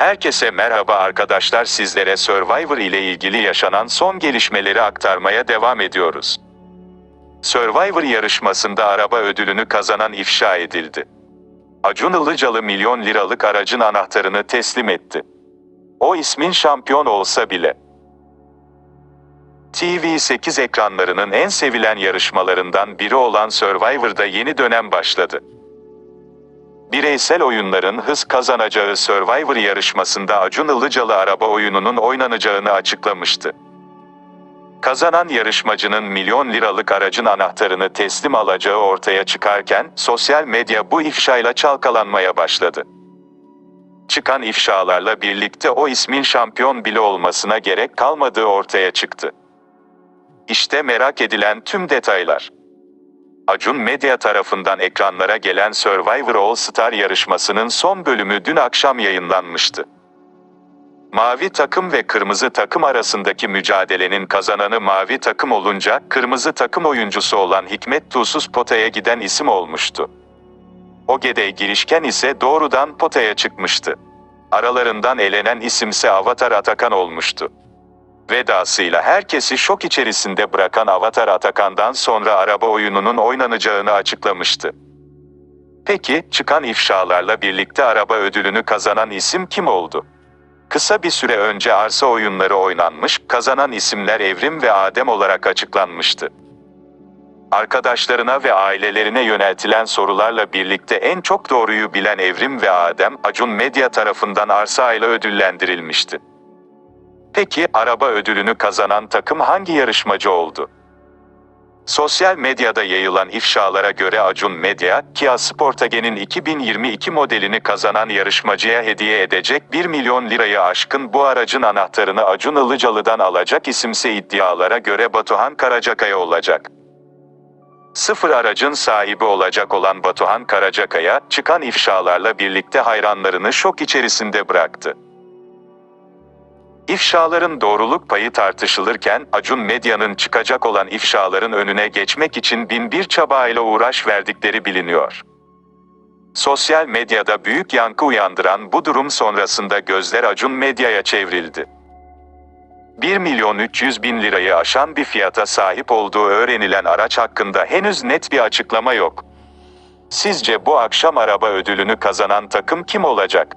Herkese merhaba arkadaşlar sizlere Survivor ile ilgili yaşanan son gelişmeleri aktarmaya devam ediyoruz. Survivor yarışmasında araba ödülünü kazanan ifşa edildi. Acun Ilıcalı milyon liralık aracın anahtarını teslim etti. O ismin şampiyon olsa bile. TV8 ekranlarının en sevilen yarışmalarından biri olan Survivor'da yeni dönem başladı. Bireysel oyunların hız kazanacağı Survivor yarışmasında Acun Ilıcalı araba oyununun oynanacağını açıklamıştı. Kazanan yarışmacının milyon liralık aracın anahtarını teslim alacağı ortaya çıkarken, sosyal medya bu ifşayla çalkalanmaya başladı. Çıkan ifşalarla birlikte o ismin şampiyon bile olmasına gerek kalmadığı ortaya çıktı. İşte merak edilen tüm detaylar. Acun Medya tarafından ekranlara gelen Survivor All Star yarışmasının son bölümü dün akşam yayınlanmıştı. Mavi takım ve kırmızı takım arasındaki mücadelenin kazananı mavi takım olunca kırmızı takım oyuncusu olan Hikmet Tuğsuz potaya giden isim olmuştu. Ogede girişken ise doğrudan potaya çıkmıştı. Aralarından elenen isimse Avatar Atakan olmuştu. Vedasıyla herkesi şok içerisinde bırakan Avatar Atakan'dan sonra araba oyununun oynanacağını açıklamıştı. Peki, çıkan ifşalarla birlikte araba ödülünü kazanan isim kim oldu? Kısa bir süre önce arsa oyunları oynanmış, kazanan isimler Evrim ve Adem olarak açıklanmıştı. Arkadaşlarına ve ailelerine yöneltilen sorularla birlikte en çok doğruyu bilen Evrim ve Adem, Acun Medya tarafından arsa ile ödüllendirilmişti. Peki, araba ödülünü kazanan takım hangi yarışmacı oldu? Sosyal medyada yayılan ifşalara göre Acun Medya, Kia Sportage'nin 2022 modelini kazanan yarışmacıya hediye edecek 1 milyon lirayı aşkın bu aracın anahtarını Acun Ilıcalı'dan alacak isimse iddialara göre Batuhan Karacakaya olacak. Sıfır aracın sahibi olacak olan Batuhan Karacakaya, çıkan ifşalarla birlikte hayranlarını şok içerisinde bıraktı. İfşaların doğruluk payı tartışılırken Acun Medya'nın çıkacak olan ifşaların önüne geçmek için bin bir çabayla uğraş verdikleri biliniyor. Sosyal medyada büyük yankı uyandıran bu durum sonrasında gözler Acun Medya'ya çevrildi. 1 milyon 300 bin lirayı aşan bir fiyata sahip olduğu öğrenilen araç hakkında henüz net bir açıklama yok. Sizce bu akşam araba ödülünü kazanan takım kim olacak?